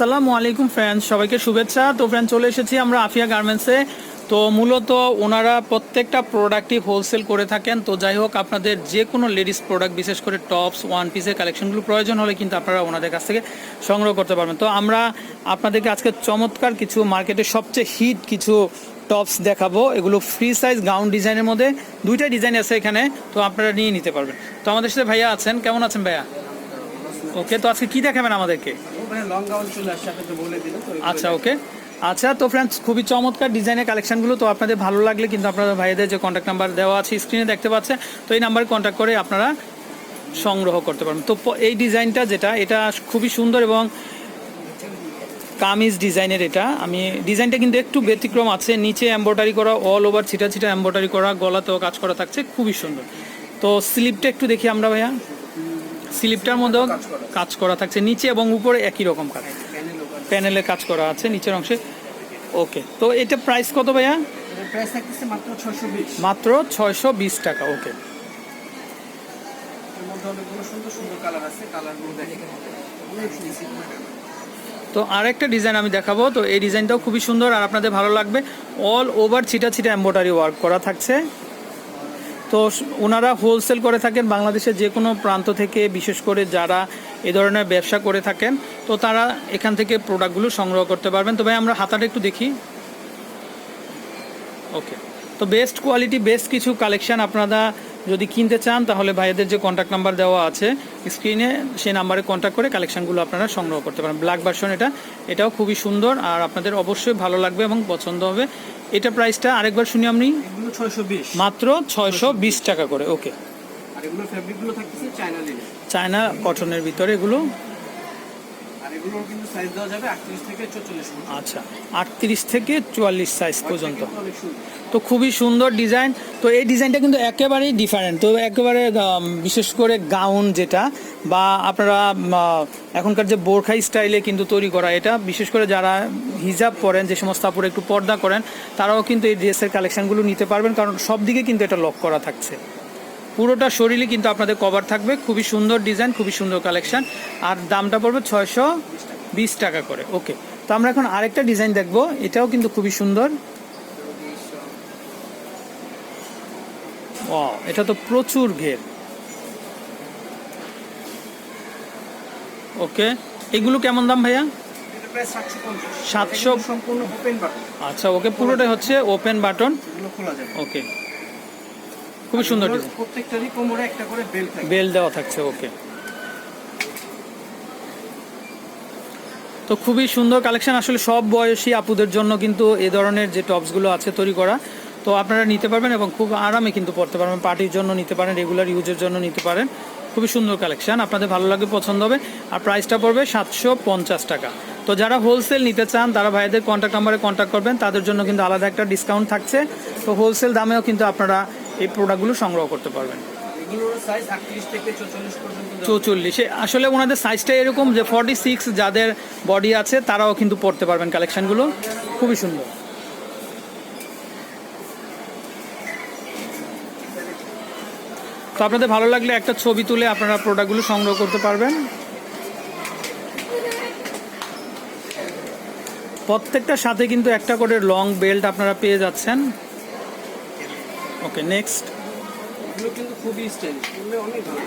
আসসালামু আলাইকুম ফ্রেন্ডস সবাইকে শুভেচ্ছা। তো ফ্রেন্ড চলে এসেছি আমরা আফিয়া গার্মেন্টসে তো, মূলত ওনারা প্রত্যেকটা প্রোডাক্টই হোলসেল করে থাকেন। তো, যাই হোক, আপনাদের যে কোনো লেডিস প্রোডাক্ট বিশেষ করে টপস ওয়ান পিসের কালেকশনগুলো প্রয়োজন হলে কিন্তু আপনারা ওনাদের কাছ থেকে সংগ্রহ করতে পারবেন। তো, আমরা আপনাদেরকে আজকে চমৎকার কিছু মার্কেটে সবচেয়ে হিট কিছু টপস দেখাবো। এগুলো ফ্রি সাইজ গাউন ডিজাইনের মধ্যে। দুইটা ডিজাইন আছে এখানে। তো, আপনারা নিয়ে নিতে পারবেন। তো, আমাদের সাথে ভাইয়া আছেন। কেমন আছেন ভাইয়া? ওকে তো আজকে কি দেখাবেন আমাদেরকে? লং গাউন চলে আসছে আপনাকে বলে দিল আচ্ছা ওকে। আচ্ছা তো ফ্রেন্ডস খুবই চমৎকার ডিজাইনের কালেকশনগুলো তো আপনাদের ভালো লাগলে কিন্তু আপনারা ভাইদের যে কন্ট্যাক্ট নাম্বার দেওয়া আছে স্ক্রিনে দেখতে পাচ্ছে তো এই নাম্বারে কন্ট্যাক্ট করে আপনারা সংগ্রহ করতে পারবেন। তো এই ডিজাইনটা যেটা এটা খুবই সুন্দর এবং কামিজ ডিজাইনের এটা। আমি ডিজাইনটা কিন্তু একটু ব্যতিক্রম আছে নিচে এম্ব্রয়ডারি করা অল ওভার ছিটা ছিটা এম্ব্রয়ডারি করা গলাতেও কাজ করা থাকছে খুবই সুন্দর। তো স্লিপটা একটু দেখি আমরা ভাইয়া। স্লিপটার মধ্যেও কাজ করা থাকছে। নিচে এবং উপরে একই রকম কাজ। প্যানেল কাজ করা আছে নিচের অংশে। ওকে তো এটা প্রাইস কত ভাইয়া? মাত্র ছয়শো বিশ। টাকা ওকে। তো আরেকটা ডিজাইন আমি দেখাবো। তো এই ডিজাইনটাও খুবই সুন্দর আর আপনাদের ভালো লাগবে। অল ওভার ছিটা ছিটা এম্ব্রয়ডারি ওয়ার্ক করা থাকছে। তো ওনারা হোলসেল করে থাকেন বাংলাদেশের যে কোনো প্রান্ত থেকে, বিশেষ করে যারা এ ধরনের ব্যবসা করে থাকেন, তো তারা এখান থেকে প্রোডাক্টগুলো সংগ্রহ করতে পারবেন। তো ভাই, আমরা হাতাটা একটু দেখি। ওকে তো বেস্ট কোয়ালিটি বেস্ট কিছু কালেকশান আপনারা যদি কিনতে চান তাহলে ভাইয়াদের যে কন্ট্যাক্ট নাম্বার দেওয়া আছে স্ক্রিনে সেই নাম্বারে কন্ট্যাক্ট করে কালেকশনগুলো আপনারা সংগ্রহ করতে পারেন। ব্ল্যাক ভার্সন এটা এটাও খুবই সুন্দর আর আপনাদের অবশ্যই ভালো লাগবে এবং পছন্দ হবে। এটা প্রাইসটা আরেকবার শুনি আপনি। মাত্র ছয়শো বিশ টাকা করে ওকে চায়না কটনের ভিতরে এগুলো। আর এগুলোর কিন্তু সাইজ দেওয়া যাবে আটত্রিশ থেকে চল্লিশ আচ্ছা আটত্রিশ থেকে চুয়াল্লিশ সাইজ পর্যন্ত। তো খুবই সুন্দর ডিজাইন তো এই ডিজাইনটা কিন্তু একেবারেই ডিফারেন্ট তো একেবারে বিশেষ করে গাউন যেটা বা আপনারা এখনকার যে বোরখাই স্টাইলে কিন্তু তৈরি করা এটা বিশেষ করে যারা হিজাব পরেন যে সমস্ত আপুরে একটু পর্দা করেন তারাও কিন্তু এই ড্রেসের কালেকশনগুলো নিতে পারবেন কারণ সব দিকে কিন্তু এটা লক করা থাকছে। পুরোটা শরীরই কিন্তু আপনাদের কভার থাকবে। খুবই সুন্দর ডিজাইন খুবই সুন্দর কালেকশন আর দামটা পড়বে ছয়শো বিশ টাকা করে। ওকে তো আমরা এখন আরেকটা ডিজাইন দেখব। এটাও কিন্তু খুবই সুন্দর। ওয়াও এটা তো প্রচুর ঘের। ওকে এগুলো কেমন দাম ভাইয়া? সাতশো সম্পূর্ণ ওপেন বাটন আচ্ছা ওকে পুরোটাই হচ্ছে ওপেন বাটন ওকে খুবই সুন্দর প্রত্যেকটারই কোমরে একটা করে বেল থাকে বেল দেওয়া থাকছে ওকে তো খুবই সুন্দর কালেকশন আসলে সব বয়সী আপুদের জন্য কিন্তু এ ধরনের যে টপসগুলো আছে তৈরি করা। তো আপনারা নিতে পারবেন এবং খুব আরামে কিন্তু পড়তে পারবেন পার্টির জন্য নিতে পারেন রেগুলার ইউজের জন্য নিতে পারেন। খুবই সুন্দর কালেকশন আপনাদের ভালো লাগবে পছন্দ হবে। আর প্রাইসটা পড়বে সাতশো পঞ্চাশ টাকা। তো যারা হোলসেল নিতে চান তারা ভাইদের কন্ট্যাক্ট নাম্বারে কন্ট্যাক্ট করবেন। তাদের জন্য কিন্তু আলাদা একটা ডিসকাউন্ট থাকছে। তো হোলসেল দামেও কিন্তু আপনারা এই প্রোডাক্টগুলো সংগ্রহ করতে পারবেন। চৌচল্লিশে আসলে ওনাদের সাইজটা এরকম যে ফর্টি সিক্স যাদের বডি আছে তারাও কিন্তু পড়তে পারবেন কালেকশনগুলো খুবই সুন্দর। তো আপনাদের ভালো লাগলে একটা ছবি তুলে আপনারা প্রোডাক্টগুলো সংগ্রহ করতে পারবেন। প্রত্যেকটার সাথে কিন্তু একটা করে লং বেল্ট আপনারা পেয়ে যাচ্ছেন। ওকে নেক্সট এগুলো কিন্তু খুবই স্টাইলিশ এগুলো অনেক ভালো।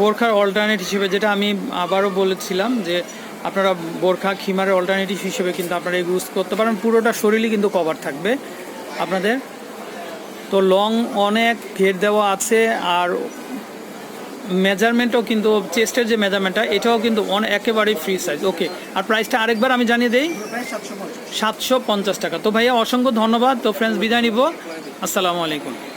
বোরখার অল্টারনেট হিসেবে যেটা আমি আবারও বলেছিলাম যে আপনারা বোরখা খিমারের অল্টারনেটিভ হিসেবে কিন্তু আপনারা ইউজ করতে পারেন। পুরোটা শরীরই কিন্তু কভার থাকবে আপনাদের। তো লং অনেক ঘের দেওয়া আছে আর মেজারমেন্টও কিন্তু চেস্টের যে মেজারমেন্টটা, এটাও কিন্তু অন একেবারেই ফ্রি সাইজ ওকে আর প্রাইসটা আরেকবার আমি জানিয়ে দিই। সাতশো পঞ্চাশ টাকা। তো ভাইয়া, অসংখ্য ধন্যবাদ। তো ফ্রেন্ডস বিদায় নিব। আসসালামু আলাইকুম।